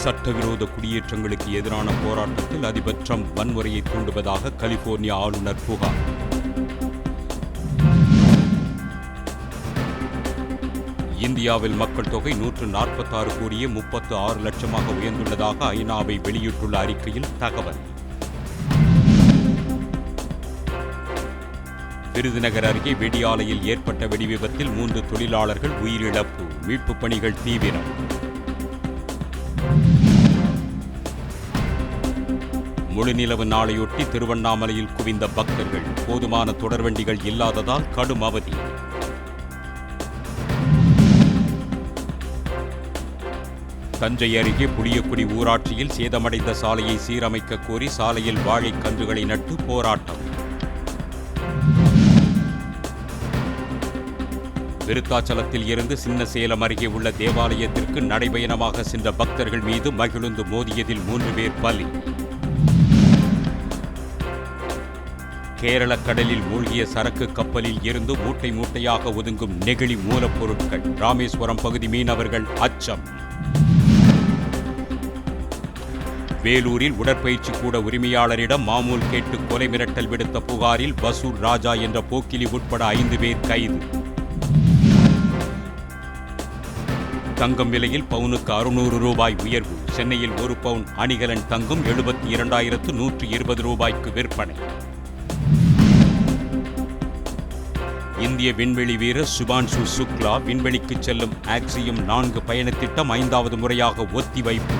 சட்டவிரோத குடியேற்றங்களுக்கு எதிரான போராட்டத்தில் அதிபர் ட்ரம்ப் வன்முறையை தூண்டுவதாக கலிபோர்னியா ஆளுநர் புகார். இந்தியாவில் மக்கள் தொகை நூற்று நாற்பத்தாறு கோடியே முப்பத்து ஆறு லட்சமாக உயர்ந்துள்ளதாக ஐநாவை வெளியிட்டுள்ள அறிக்கையில் தகவல். விருதுநகர் அருகே வெடியாலையில் ஏற்பட்ட வெடிவிபத்தில் மூன்று தொழிலாளர்கள் உயிரிழப்பு மீட்புப் பணிகள் தீவிரம். முழுநிலவு நாளையொட்டி திருவண்ணாமலையில் குவிந்த பக்தர்கள் போதுமான தொடர்வண்டிகள் இல்லாததால் கடும் அவதி. தஞ்சை அருகே புளியக்குடி ஊராட்சியில் சேதமடைந்த சாலையை சீரமைக்க கோரி சாலையில் வாழைக் கன்றுகளை நட்டு போராட்டம். விருத்தாச்சலத்தில் இருந்து சின்ன சேலம் அருகே உள்ள தேவாலயத்திற்கு நடைபயணமாக சென்ற பக்தர்கள் மீது மகிழுந்து மோதியதில் மூன்று பேர் பலி. கேரள கடலில் மூழ்கிய சரக்கு கப்பலில் இருந்து மூட்டை மூட்டையாக ஒதுங்கும் நெகிழி மூலப்பொருட்கள். ராமேஸ்வரம் பகுதி மீனவர்கள் அச்சம். வேலூரில் உடற்பயிற்சி கூட உரிமையாளரிடம் மாமூல் கேட்டு கொலை மிரட்டல் விடுத்த புகாரில் வசூர் ராஜா என்ற போக்கிலி உட்பட ஐந்து பேர் கைது. தங்கம் விலையில் பவுனுக்கு அறுநூறு ரூபாய் உயர்வு. சென்னையில் ஒரு பவுன் அணிகலன் தங்கம் எழுபத்தி இரண்டாயிரத்து நூற்றி இருபது ரூபாய்க்கு விற்பனை. இந்திய விண்வெளி வீரர் சுபான்சு சுக்லா விண்வெளிக்கு செல்லும் ஆக்சியம் நான்கு பயணத்திட்டம் ஐந்தாவது முறையாக ஒத்திவைப்பு.